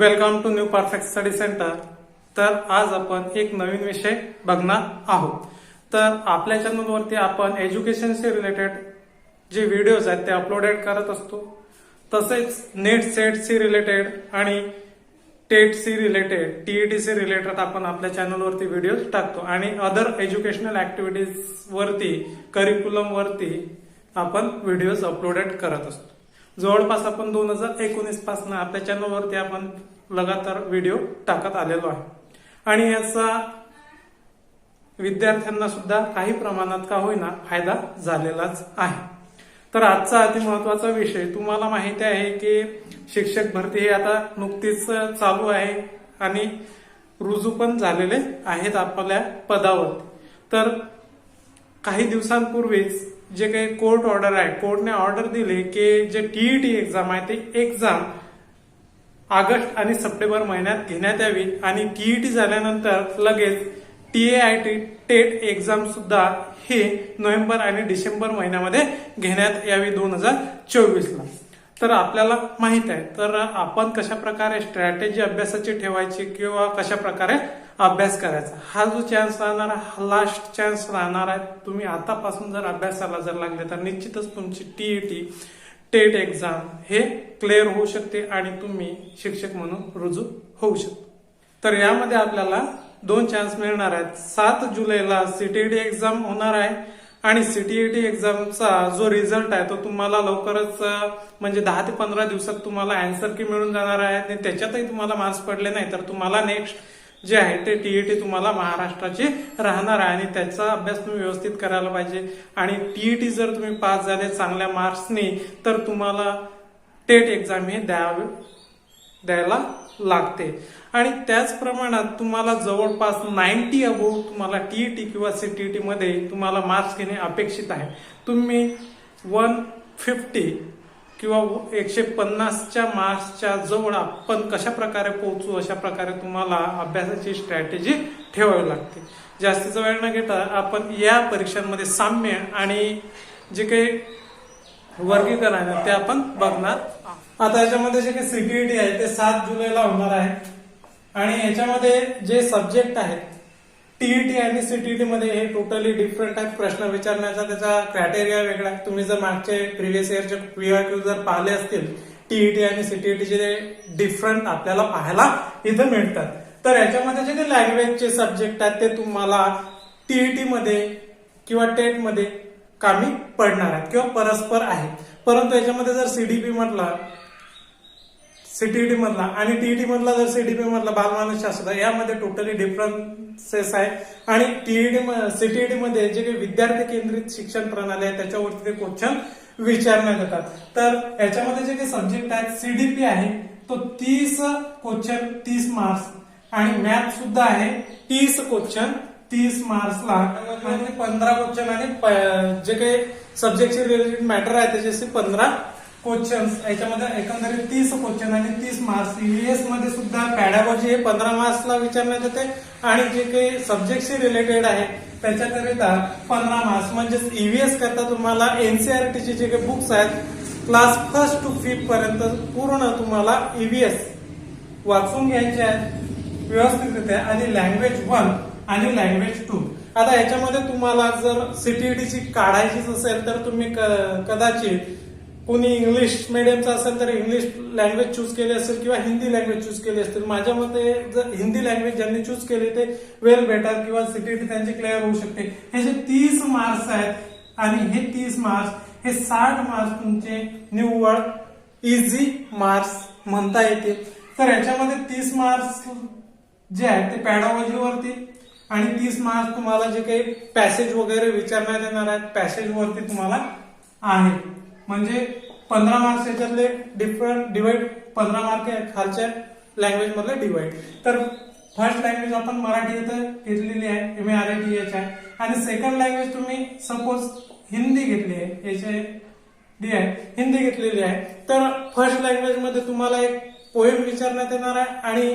Welcome to new perfect study centre. तर आज आपण एक नवीन विषय बघणार आहोत. तर आपल्या चॅनलवरती आपण एज्युकेशनशी रिलेटेड जे व्हिडिओज आहेत ते अपलोडेड करत असतो. तसेच नेट सेटशी रिलेटेड आणि टेटशी रिलेटेड टीईटीसी रिलेटेड आपण आपल्या चॅनलवरती व्हिडिओज टाकतो. आणि अदर एज्युकेशनल ऍक्टिव्हिटीज वरती करिक्युलम वरती आपण व्हिडिओज अपलोडेड करत असतो. जवळपास आपण दोन हजार एकोणीसपासून आपल्या चॅनलवरती आपण लगातार व्हिडिओ टाकत आलेलो आहे. आणि याचा विद्यार्थ्यांना सुद्धा काही प्रमाणात का होईना फायदा झालेलाच आहे. तर आजचा अतिमहत्वाचा विषय तुम्हाला माहिती आहे की शिक्षक भरती ही आता नुकतीच चालू आहे आणि रुजू पण झालेले आहेत आपल्या पदावर. तर काही दिवसांपूर्वीच जे काही कोर्ट ऑर्डर आहे कोर्टने ऑर्डर दिली की जे टीईटी एक्झाम आहे ते एक्झाम ऑगस्ट आणि सप्टेंबर महिन्यात घेण्यात यावी. आणि टीईटी झाल्यानंतर लगेच टीएआयटी टेट एक्झाम सुद्धा ही नोव्हेंबर आणि डिसेंबर महिन्यामध्ये घेण्यात यावी दोन हजार चोवीसला. तर आपल्याला माहीत आहे तर आपण कशा प्रकारे स्ट्रॅटेजी अभ्यासाची ठेवायची किंवा कशा प्रकारे अभ्यास करायचा. हा जो चान्स राहणार आहे हा लास्ट चान्स राहणार आहे तुम्ही आतापासून जर अभ्यासाला जर लागले तर निश्चितच तुमची टीईटी टेट एक्झाम हे क्लिअर होऊ शकते आणि तुम्ही शिक्षक म्हणून रुजू होऊ शकता. तर यामध्ये आपल्याला दोन चान्स मिळणार आहेत. सात जुलैला सीटीईटी एक्झाम होणार आहे आणि सीटीईटी एक्झामचा जो रिझल्ट आहे तो तुम्हाला लवकरच म्हणजे दहा ते पंधरा दिवसात तुम्हाला अँसर की मिळून जाणार आहे. आणि त्याच्यातही तुम्हाला मार्क्स पडले नाही तर तुम्हाला नेक्स्ट जे आहे ते टीईटी तुम्हाला महाराष्ट्राची राहणार आहे आणि त्याचा अभ्यास तुम्ही व्यवस्थित करायला पाहिजे. आणि टीईटी जर तुम्ही पास झाले चांगल्या मार्क्सनी तर तुम्हाला टेट एक्झाम हे द्यावे द्यायला लागते. आणि त्याच प्रमाणात तुम्हाला जवळपास नाईन्टी अबोव तुम्हाला टीईटी किंवा सीटीईटी मध्ये तुम्हाला मार्क्स घेणे अपेक्षित आहे. तुम्ही वन फिफ्टी किंवा एकशे पन्नासच्या मार्क्सच्या जवळ आपण कशा प्रकारे पोहोचू अशा प्रकारे तुम्हाला अभ्यासाची स्ट्रॅटेजी ठेवावी लागते. जास्तीचा वेळ न घेता आपण या परीक्षांमध्ये साम्य आणि जे काही वर्गीकरण आहे ते आपण बघणार. आता याच्यामध्ये जे काही सीटीईटी आहे ते सात जुलैला होणार आहे. आणि याच्यामध्ये जे सब्जेक्ट आहेत टीईटी आणि सीटीईटी मध्ये हे टोटली डिफरंट आहेत. प्रश्न विचारण्याचा त्याचा क्रायटेरिया वेगळा आहे. तुम्ही जर मागचे प्रिव्हियस इयरचे क्यू जर पाहिले असतील टीईटी आणि सीटीईटीचे डिफरंट आपल्याला पाहायला इथं मिळतात. तर याच्यामध्ये जे काही लँग्वेजचे सब्जेक्ट आहेत ते तुम्हाला टीईटी मध्ये किंवा टेटमध्ये कामी पडणार आहेत किंवा परस्पर आहेत. परंतु याच्यामध्ये जर सीडीपी म्हटलं सीटीईटी मधला. आणि टीईटी मधला जर सीटीपी मधला बालमानस शास्त्र यामध्ये टोटली डिफरन्सेस आहे. आणि टीईडी सीटीईटी मध्ये जे काही विद्यार्थी केंद्रित शिक्षण प्रणाली आहे त्याच्यावरती ते क्वेश्चन विचारण्यात येतात तर याच्यामध्ये जे काही सब्जेक्ट आहेत सीडीपी आहे तो तीस क्वेश्चन तीस मार्क्स आणि मॅथ सुद्धा आहे तीस क्वेश्चन तीस मार्क्सला म्हणजे पंधरा क्वेश्चन आणि जे काही सब्जेक्टचे रिलेटेड मॅटर आहे त्याच्याशी पंधरा क्वेश्चन्स याच्यामध्ये एकंदरीत तीस क्वेश्चन आणि तीस मार्क्स ईव्हीएसमध्ये सुद्धा पॅडागॉजी हे पंधरा मार्क्सला विचारण्यात येते. आणि जे काही सब्जेक्टशी रिलेटेड आहे त्याच्याकरिता पंधरा मार्क्स म्हणजेच ईव्हीएस करता तुम्हाला एनसीआरटीचे जे काही बुक्स आहेत क्लास फर्स्ट टू फिफ्थ पर्यंत पूर्ण तुम्हाला ईव्हीएस वाचून घ्यायचे आहेत. व्यवस्थितरित्या. आणि लँग्वेज वन आणि लँग्वेज टू आता याच्यामध्ये तुम्हाला जर सीटीईटीची काढायचीच असेल तर तुम्ही क- कदाचित कोणी इंग्लिश मिडियमचा असेल तर इंग्लिश लँग्वेज चूज केली असेल किंवा हिंदी लँग्वेज चूज केली असतील माझ्या मते जर हिंदी लँग्वेज ज्यांनी चूज केली ते वेल बेटर किंवा सीटीटी त्यांची क्लिअर होऊ शकते. हे जे तीस मार्क्स आहेत आणि हे तीस मार्क्स हे साठ मार्क्स तुमचे निव्वळ इझी मार्क्स म्हणता येतील. तर याच्यामध्ये तीस मार्क्स जे आहेत ते पॅडॉलॉजीवरती आणि तीस मार्क्स तुम्हाला जे काही पॅसेज वगैरे विचारण्यात येणार आहेत पॅसेजवरती तुम्हाला आहे. म्हणजे पंधरा मार्क्स याच्यातले डिफरंट डिवाइड पंधरा मार्क खालच्या लँग्वेज मधले डिवाइड तर फर्स्ट लँग्वेज आपण मराठी इथं घेतलेली आहे M A R T H आहे. आणि सेकंड लँग्वेज तुम्ही सपोज हिंदी घेतली आहे एच ए डी आहे हिंदी घेतलेली आहे. तर फर्स्ट लँग्वेजमध्ये तुम्हाला एक पोएम विचारण्यात येणार आहे आणि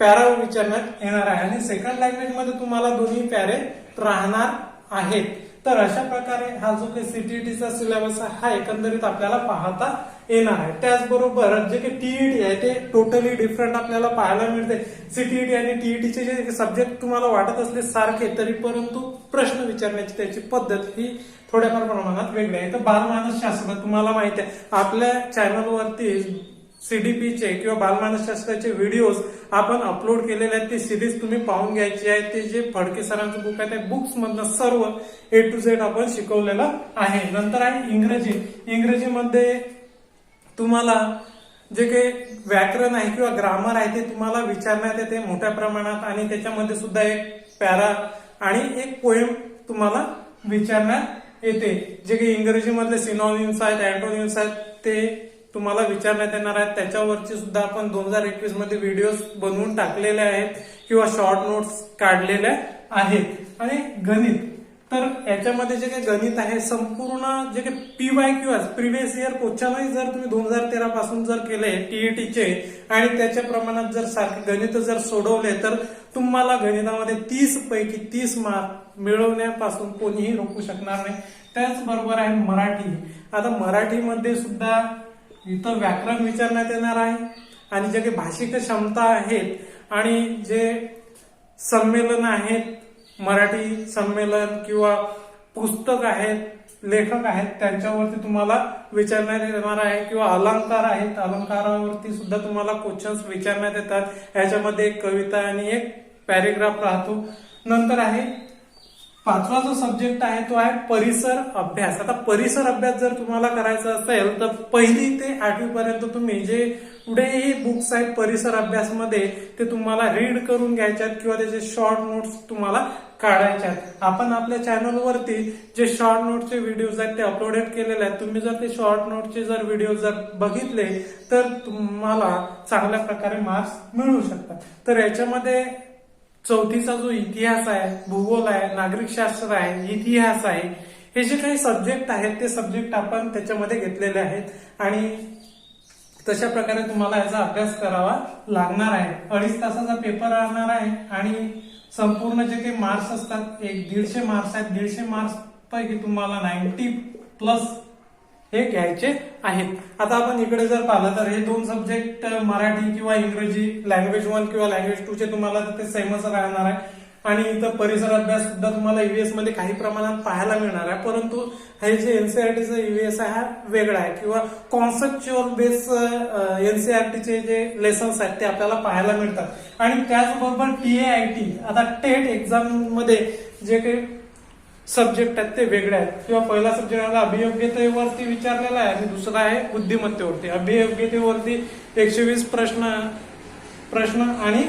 पॅरा विचारण्यात येणार आहे. आणि सेकंड लँग्वेजमध्ये तुम्हाला दोन्ही पॅरे राहणार आहेत. तर अशा प्रकारे हा जो काही सीटीईटीचा सिलेबस आहे हा एकंदरीत आपल्याला पाहता येणार आहे. त्याचबरोबर जे काही टीईटी आहे ते टोटली डिफरंट आपल्याला पाहायला मिळते. सीटीईटी आणि टीईटीचे जे सब्जेक्ट तुम्हाला वाटत असले सारखे तरी परंतु प्रश्न विचारण्याची त्याची पद्धत ही थोड्याफार प्रमाणात वेगळी आहे. तर बालमानसशास्त्र तुम्हाला माहिती आहे आपल्या चॅनलवरती सीडीपीचे किंवा बालमानसशास्त्राचे व्हिडिओज आपण अपलोड केलेले आहेत. ते सिरीज तुम्ही पाहून घ्यायची आहे. ते जे फडके सरांचं बुक आहे त्या बुक्स मधनं सर्व ए टू झेड आपण शिकवलेलं आहे. नंतर आहे इंग्रजी. इंग्रजीमध्ये तुम्हाला जे काही व्याकरण आहे किंवा ग्रामर आहे ते तुम्हाला विचारण्यात येते मोठ्या प्रमाणात आणि त्याच्यामध्ये सुद्धा एक पॅरा आणि एक पोएम तुम्हाला विचारण्यात येते. जे काही इंग्रजीमधले सिनॉनिम्स आहेत अँटोनिम्स आहेत ते तुम्हाला विचारण्यात येणार आहेत. त्याच्यावरची सुद्धा आपण दोन हजार एकवीसमध्ये व्हिडिओ बनवून टाकलेले आहेत किंवा शॉर्ट नोट्स काढलेल्या आहेत. आणि गणित. तर याच्यामध्ये जे काही गणित आहे संपूर्ण जे काही P Y Q previous year क्वेश्चनही जर तुम्ही दोन हजार तेरा पासून जर केले टीईटीचे आणि त्याच्या प्रमाणात जर सारखे गणित जर सोडवले तर तुम्हाला गणितामध्ये तीस पैकी तीस मार्क मिळवण्यापासून कोणीही रोखू शकणार नाही. त्याचबरोबर आहे मराठी. आता मराठीमध्ये सुद्धा इथं व्याकरण विचारण्यात येणार आहे आणि जे काही भाषिक क्षमता आहेत आणि जे संमेलन आहेत मराठी संमेलन किंवा पुस्तक आहेत लेखक आहेत त्यांच्यावरती तुम्हाला विचारण्यात येणार आहे किंवा अलंकार आहेत अलंकारावरती सुद्धा तुम्हाला क्वेश्चन्स विचारण्यात येतात. याच्यामध्ये एक कविता आणि एक पॅरेग्राफ राहतो. नंतर आहे पाचवा जो सब्जेक्ट आहे तो आहे परिसर अभ्यास. आता परिसर अभ्यास जर तुम्हाला करायचा असेल तर पहिली ते आठवी पर्यंत तुम्ही जे पुढेही बुक्स आहेत परिसर अभ्यासमध्ये ते तुम्हाला रीड करून घ्यायच्यात किंवा त्याचे शॉर्ट नोट्स तुम्हाला काढायच्यात आपण आपल्या चॅनलवरती जे शॉर्ट नोटचे व्हिडिओज आहेत ते अपलोडेड केलेले आहेत. तुम्ही जर ते शॉर्ट नोटचे जर व्हिडिओ जर बघितले तर तुम्हाला चांगल्या प्रकारे मार्क्स मिळू शकतात. तर याच्यामध्ये चौथीचा जो इतिहास आहे भूगोल आहे नागरिकशास्त्र आहे इतिहास आहे हे जे काही सब्जेक्ट आहेत ते सब्जेक्ट आपण त्याच्यामध्ये घेतलेले आहेत. आणि तशा प्रकारे तुम्हाला याचा अभ्यास करावा लागणार आहे. अडीच तासाचा पेपर राहणार आहे आणि संपूर्ण जे काही मार्क्स असतात एक दीडशे मार्क्स आहेत दीडशे मार्क्स पैकी तुम्हाला नाईन्टी प्लस हे घ्यायचे आहेत. आता आपण इकडे जर पाहिलं तर हे दोन सब्जेक्ट मराठी किंवा इंग्रजी लँग्वेज वन किंवा लँग्वेज टू चे तुम्हाला तिथे सेमच राहणार आहे. आणि इथं परिसर अभ्यास सुद्धा तुम्हाला ईव्हीएसमध्ये काही प्रमाणात पाहायला मिळणार आहे. परंतु हे जे एनसीआरटीचं ईव्हीएस आहे हा वेगळा आहे. किंवा कॉन्सेप्च्युअल बेस एनसीआरटीचे जे लेसन्स आहेत ते आपल्याला पाहायला मिळतात. आणि त्याचबरोबर टीएआयटी आता टेट एक्झाममध्ये जे काही सब्जेक्ट आहेत ते वेगळे आहेत. किंवा पहिला सब्जेक्ट आला अभियोग्यतेवरती विचारलेला आहे आणि दुसरा आहे बुद्धिमत्तेवरती. अभियोग्यतेवरती एकशे वीस प्रश्न प्रश्न आणि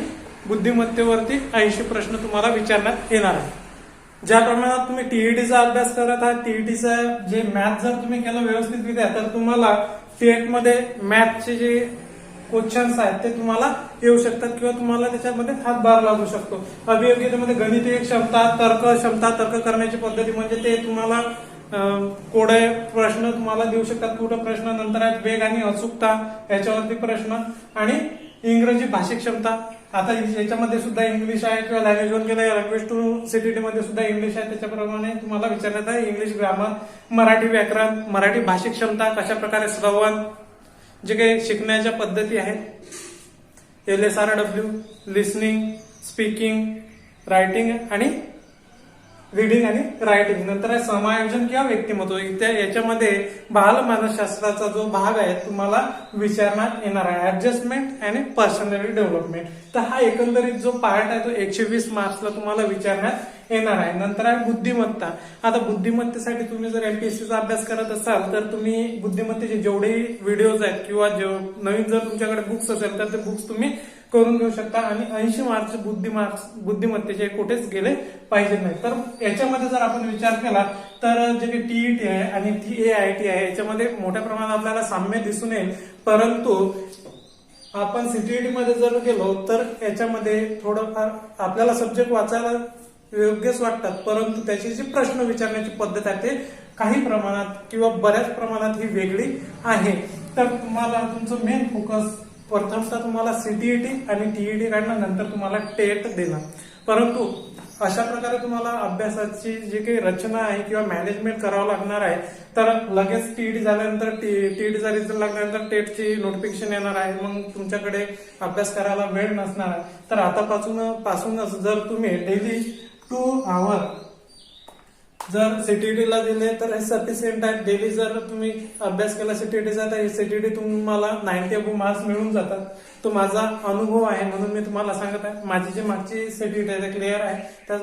बुद्धिमत्तेवरती ऐंशी प्रश्न तुम्हाला विचारण्यात येणार आहे ज्या प्रमाणात तुम्ही टीईटीचा अभ्यास करत आहात टीईटीचा जे मॅथ जर तुम्ही केलं व्यवस्थितरित्या तर तुम्हाला टीएटमध्ये मॅथचे जे क्वेश्चन्स आहेत ते तुम्हाला येऊ शकतात किंवा तुम्हाला त्याच्यामध्ये हातभार लागू शकतो. अभियोग्यतेमध्ये गणितीय क्षमता तर्क क्षमता तर्क करण्याची पद्धती म्हणजे ते तुम्हाला कोडे प्रश्न तुम्हाला देऊ शकतात. कुठं प्रश्न नंतर आहेत वेग आणि अचूकता याच्यावरती प्रश्न आणि इंग्रजी भाषिक क्षमता. आता याच्यामध्ये सुद्धा इंग्लिश आहे किंवा लँग्वेज वन केलं लँग्वेज टू सीटीटी मध्ये सुद्धा इंग्लिश आहे. त्याच्याप्रमाणे तुम्हाला विचारण्यात आहे इंग्लिश ग्रामर मराठी व्याकरण मराठी भाषिक क्षमता कशा प्रकारे श्रवण जे काही शिकण्याच्या पद्धती आहेत L S R W listening speaking writing आणि रिडिंग आणि रायटिंग नंतर आहे समायोजन किंवा व्यक्तिमत्व. त्या याच्यामध्ये बाल मानसशास्त्राचा जो भाग आहे तुम्हाला विचारण्यात येणार आहे. ऍडजस्टमेंट आणि पर्सनॅलिटी डेव्हलपमेंट तर हा एकंदरीत जो पार्ट आहे तो एकशे वीस मार्क्सला तुम्हाला विचारण्यात येणार आहे नंतर आहे बुद्धिमत्ता. आता बुद्धिमत्तेसाठी तुम्ही जर एमपीएससीचा अभ्यास करत असाल तर तुम्ही बुद्धिमत्तेचे जेवढे व्हिडिओज आहेत किंवा नवीन जर तुमच्याकडे बुक्स असेल तर ते बुक्स तुम्ही करून घेऊ शकता. आणि ऐंशी मार्क्स बुद्धी मार्क्स बुद्धिमत्तेचे कुठेच गेले पाहिजे नाही. तर याच्यामध्ये जर आपण विचार केला तर जे काही टीईटी आहे आणि टी ए आय टी आहे याच्यामध्ये मोठ्या प्रमाणात आपल्याला साम्य दिसून येईल. परंतु आपण सीटीईटी मध्ये जर गेलो तर याच्यामध्ये थोडंफार आपल्याला सब्जेक्ट वाचायला योग्यच वाटतात. परंतु त्याची जी प्रश्न विचारण्याची पद्धत आहे ते काही प्रमाणात किंवा बऱ्याच प्रमाणात ही वेगळी आहे. तर तुम्हाला तुमचं मेन फोकस प्रथमतः तुम्हाला सीटीईटी आणि टीईटी काढणं नंतर तुम्हाला टेट देणं. परंतु अशा प्रकारे तुम्हाला अभ्यासाची जी काही रचना आहे किंवा मॅनेजमेंट करावं लागणार आहे तर लगेच टीईडी झाल्यानंतर टीईडीचा रिझल्ट लागल्यानंतर टेटची नोटिफिकेशन येणार आहे. मग तुमच्याकडे अभ्यास करायला वेळ नसणार आहे. तर आतापासून पासूनच जर तुम्ही डेली टू आवर जर सीटीईटीला दिले तर हे सफिशियंट आहे. डेली जर तुम्ही अभ्यास केला सीटीईटीचा तर सीटीईटी तुम्हाला नाईन्टी अबो मार्क्स मिळून जातात. तो माझा अनुभव आहे म्हणून मी तुम्हाला सांगत आहे. माझी जी मागची सीटीईटी आहे ते क्लिअर आहे. त्याच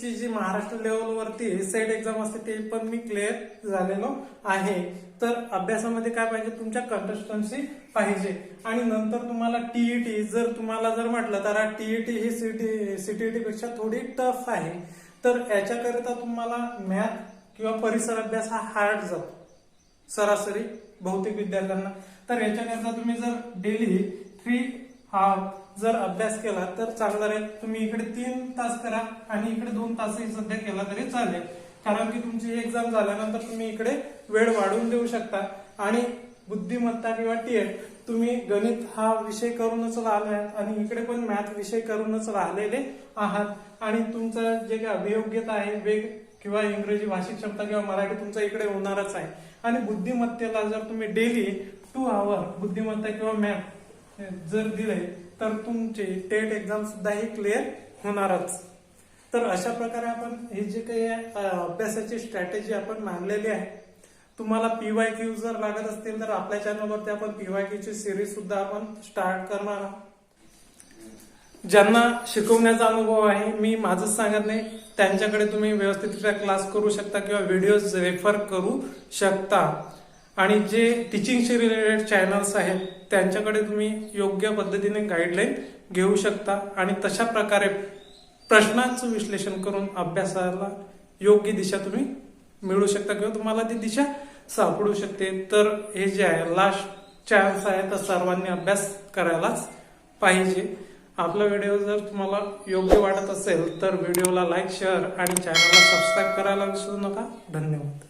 ची जी महाराष्ट्र लेवलवरती सेट एक्झाम असते ते पण मी क्लिअर झालेलो आहे. तर अभ्यासामध्ये काय पाहिजे? तुमच्या कंटेस्टन्सी पाहिजे. आणि नंतर तुम्हाला टीईटी जर तुम्हाला जर म्हटलं तर टीईटी ही सीटी सीटीईटी पेक्षा थोडी टफ आहे. तर याच्याकरिता तुम्हाला मॅथ किंवा परिसर अभ्यास हा हार्ड जातो. सरासरी भौतिक विद्यार्थ्यांना. तर याच्याकरिता तुम्ही जर डेली थ्री हाफ जर अभ्यास केला तर चांगला राहील. तुम्ही इकडे तीन तास करा आणि इकडे दोन तासही सध्या केला तरी चालेल. कारण की तुमची एक्झाम झाल्यानंतर तुम्ही इकडे वेळ वाढवून देऊ शकता. आणि बुद्धिमत्ता किंवा टीएट तुम्ही गणित हा विषय करूनच राहिले आहात आणि इकडे पण मॅथ विषय करूनच राहिलेले आहात. आणि तुमचं जे काही अभियोग्यता आहे वेग किंवा इंग्रजी भाषिक क्षमता किंवा मराठी तुमचा इकडे होणारच आहे. आणि बुद्धिमत्तेला जर तुम्ही डेली टू आवर बुद्धिमत्ता किंवा मॅथ जर दिले तर तुमचे टेट एक्झाम सुद्धा ही क्लिअर होणारच. तर अशा प्रकारे आपण हे जे काही अभ्यासाची स्ट्रॅटेजी आपण मांडलेली आहे तुम्हाला पीवाय क्यू जर लागत असतील तर आपल्या चॅनलवरती आपण पीवाय क्यूची सिरीज सुद्धा आपण स्टार्ट करणार आहोत. ज्यांना शिकवण्याचा अनुभव आहे मी माझंच सांगत नाही. त्यांच्याकडे तुम्ही व्यवस्थितरित्या क्लास करू शकता किंवा व्हिडिओज रेफर करू शकता. आणि जे टीचिंगशी रिलेटेड चॅनल्स आहेत त्यांच्याकडे तुम्ही योग्य पद्धतीने गाईडलाईन घेऊ शकता. आणि तशा प्रकारे प्रश्नांचं विश्लेषण करून अभ्यासाला योग्य दिशा तुम्ही मिळू शकता किंवा तुम्हाला ती दिशा सापडू शकते. तर हे जे आहे लास्ट चान्स आहे तर सर्वांनी अभ्यास करायलाच पाहिजे. आपला व्हिडिओ जर तुम्हाला योग्य वाटत असेल तर व्हिडिओला लाईक शेअर आणि चॅनलला सबस्क्राईब करायला विसरू नका. धन्यवाद.